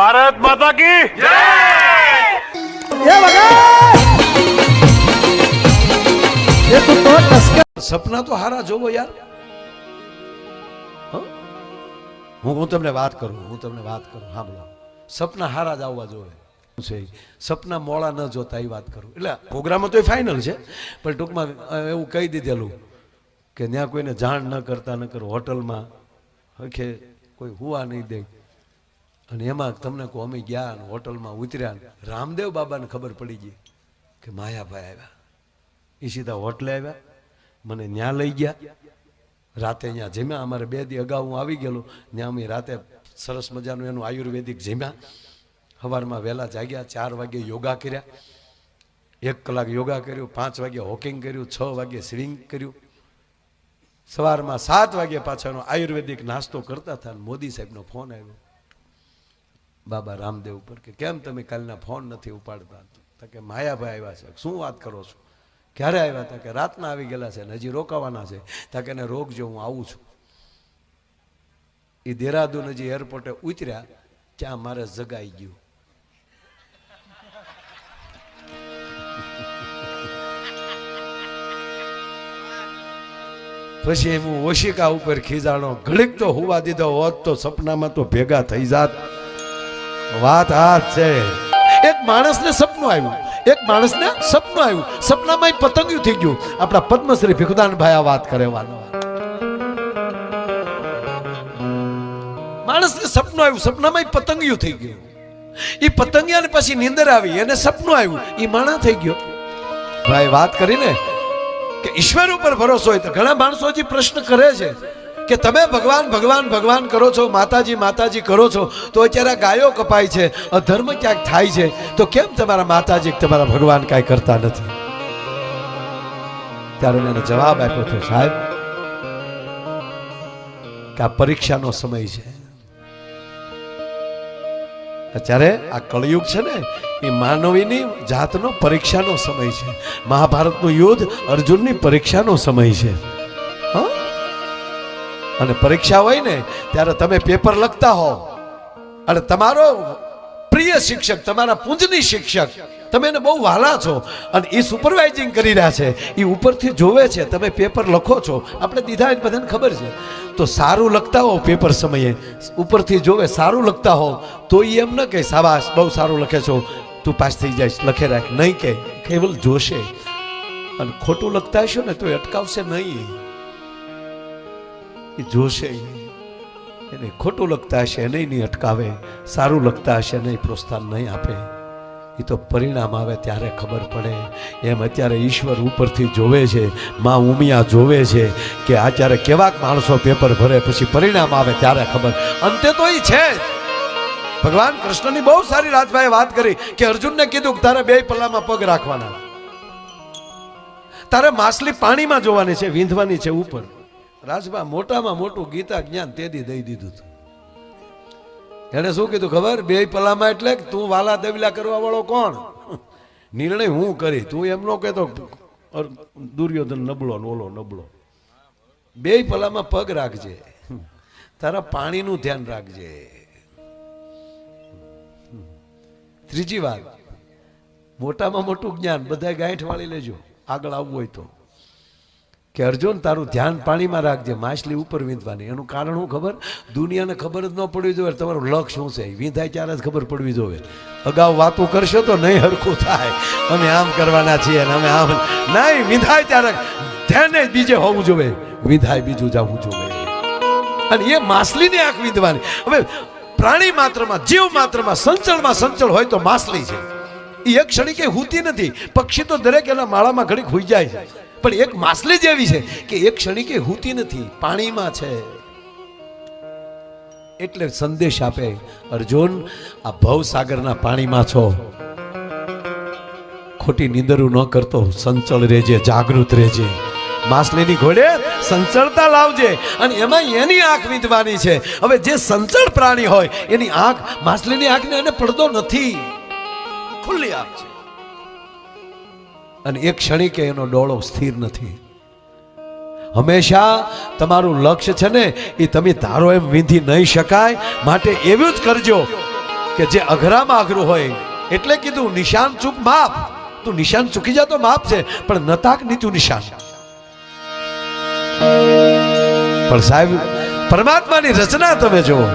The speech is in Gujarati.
ભારત માતા કી એ વગર એ તું તો ટસકા સપના તો હારા જોવો યાર. હં? હું હું તમને વાત કરું હું તમને વાત કરું સાંભળો સપના હારા જ આવવા જોવે. છે? સપના મોડા ન જોતા એ વાત કરું. એટલે પ્રોગ્રામમાં તો એ ફાઇનલ છે પણ ટૂંકમાં એવું કહી દીધેલું કે ત્યાં કોઈને જાણ ન કરતા ન કરો હોટલમાં હખે કોઈ હુવા નહીં દે. અને એમાં તમને કહું, અમે ગયા ને હોટલમાં ઉતર્યા રામદેવ બાબાને ખબર પડી ગઈ કે માયાભાઈ આવ્યા. એ સીધા હોટલે આવ્યા, મને ત્યાં લઈ ગયા. રાતે અહીંયા જમ્યા. અમારે બે દી અગાઉ હું આવી ગયેલો ત્યાં અમે રાતે સરસ મજાનું એનું આયુર્વેદિક જમ્યા. સવારમાં વહેલા જાગ્યા, ચાર વાગે યોગા કર્યા. એક કલાક યોગા કર્યું, પાંચ વાગે હોકિંગ કર્યું, છ વાગે સ્વિંગ કર્યું. સવારમાં સાત વાગે પાછળનો આયુર્વેદિક નાસ્તો કરતા હતા મોદી સાહેબનો ફોન આવ્યો. બાબા રામદેવ ઉપર કે કેમ તમે કાલના ફોન નથી ઉપાડતા? તો કે માયાભાઈ આવ્યા છે. શું વાત કરો છો? ક્યારે આવ્યા? હતા કે રાતના આવી ગયેલા છે હજી રોકાવાના છે. તા કે એને રોકજો હું આવું છું. એ દેહરાદૂન હજી એરપોર્ટે ઉતર્યા, ત્યાં મારે જગાઈ ગયું. પછી હું ઓશિકા ઉપર ખીજાણો ઘડીક તો હોવા દીધો હોત તો સપનામાં તો ભેગા થઈ જાત. વાત આ છે. એક માણસને સપનું આવ્યું. એક માણસને સપનું આવ્યું. સપનામાં પતંગિયું થઈ ગયું. આપણા પદ્મશ્રી ભીખુદાનભાઈ આ વાત કરે માણસને સપનું આવ્યું. સપનામાં પતંગિયું થઈ ગયું. એ પતંગિયા પછી નીંદર આવી. એને સપનું આવ્યું. એ માણા થઈ ગયો. ભાઈ વાત કરીને કે ઈશ્વર ઉપર ભરોસો હોય તો ઘણા માણસો હજી પ્રશ્ન કરે છે. કે તમે ભગવાન ભગવાન ભગવાન કરો છો, માતાજી માતાજી કરો છો, તો અત્યારે ગાયો કપાય છે અધર્મ ક્યાંક થાય છે, તો કેમ તમારા માતાજી, તમારા ભગવાન કાંઈ કરતા નથી? ત્યારે મેં જવાબ આપ્યો છે સાહેબ, કે આ પરીક્ષાનો સમય છે. અત્યારે આ કળયુગ છે ને, એ માનવીની જાતનો પરીક્ષાનો સમય છે. મહાભારતનું યુદ્ધ અર્જુનની પરીક્ષાનો સમય છે? અને પરીક્ષા હોય ને, ત્યારે તમે પેપર લખતા હો. અને તમારો પ્રિય શિક્ષક, તમારા પૂંજની શિક્ષક, તમે એને બહુ વહાલા છો અને એ સુપરવાઇઝિંગ કરી રહ્યા છે. એ ઉપરથી જોવે છે, તમે પેપર લખો છો. આપણે દીધા બધાને ખબર છે. તો સારું લખતા હો પેપર સમયે. ઉપરથી જોવે સારું લખતા હો, તો એ એમ ન કહે સાબાસ બહુ સારું લખે છો. તું પાસ થઈ જાય લખે રાખ. નહીં કે કેવલ જોશે. અને ખોટું લખતા હશો ને, તો અટકાવશે નહીં. જોશે એને ખોટું લખતા હશે, એને નહીં અટકાવે. સારું લખતા હશે નહીં પ્રોત્સાહન નહીં આપે. એ તો પરિણામ આવે ત્યારે ખબર પડે. એમ અત્યારે ઈશ્વર ઉપરથી જોવે છે, માં ઉમિયા જોવે છે કે આ જ્યારે કેવાક માણસો પેપર ભરે પછી પરિણામ આવે ત્યારે ખબર. અંતે તો એ છે જ. ભગવાન કૃષ્ણની બહુ સારી રાજભાઈએ વાત કરી કે અર્જુનને કીધું કે તારે બે પલ્લામાં પગ રાખવાના. તારે માછલી પાણીમાં જોવાની છે, વીંધવાની છે ઉપર. રાજભા મોટામાં મોટું ગીતા જ્ઞાન તેદી દઈ દીધું હતું. એને શું કીધું ખબર? બે પલામાં એટલે તું વાલા દવિલા કરવા વાળો કોણ? નિર્ણય હું કરી. તું એમ નો કહેતો દુર્યોધન નબળો ઓલો નબળો. બે પલામાં પગ રાખજે. તારા પાણીનું ધ્યાન રાખજે. ત્રીજી વાત, મોટામાં મોટું જ્ઞાન બધા ગાંઠ વાળી લેજો. આગળ આવવું હોય તો. કે અર્જુન, તારું ધ્યાન પાણીમાં રાખજે, માછલી ઉપર વીંધવાની. એનું કારણ શું ખબર? દુનિયાને ખબર જ ન પડવી જોઈએ, તમારું લક્ષ શું છે? વીંધાય ત્યારે જ ખબર પડવી જોઈએ. અગાઉ વાતો કરશો તો નહીં હરખું થાય. અમે આમ કરવાના છીએ અને અમે આમ નહીં, વિંધાય ત્યારે ધ્યાને બીજે હોવું જોઈએ. વિંધાય બીજું જવું જોઈએ. અને એ માછલીની આંખ વીંધવાની. હવે પ્રાણી માત્રમાં, જીવ માત્રમાં સંચળમાં સંચળ હોય તો માછલી છે. એ એક ક્ષણિકે હોતી નથી. પક્ષી તો દરેક એના માળામાં ઘડીક હોઈ જાય છે. પણ એક માછલી જેવી છે કે એક ક્ષણી હૂતી નથી, પાણીમાં છે. એટલે સંદેશ આપે, અર્જુન, આ ભવસાગરના પાણીમાં છો. ખોટી નિંદરું ન કરતો, સંચળ રહેજે, જાગૃત રહેજે. માછલીની ઘોડે સંચળતા લાવજે અને એમાં એની આંખ વીંધવાની છે. હવે જે સંચળ પ્રાણી હોય, એની આંખ માછલીની આંખને એને પડદો નથી. ખુલ્લી આંખ છે. અને એક ક્ષણિકે એનો ડોળો સ્થિર નથી. હંમેશા તમારું લક્ષ્ય છે ને, એ તમે ધારો એમ વિંધી નહીં શકાય. માટે એવું જ કરજો કે જે અઘરામાં અઘરું હોય, એટલે કીધું, નિશાન ચૂક માપ તું નિશાન ચૂકી જાતો માપ છે, પણ નતાક નીચું નિશાન. પણ સાહેબ, પરમાત્માની રચના તમે જુઓ.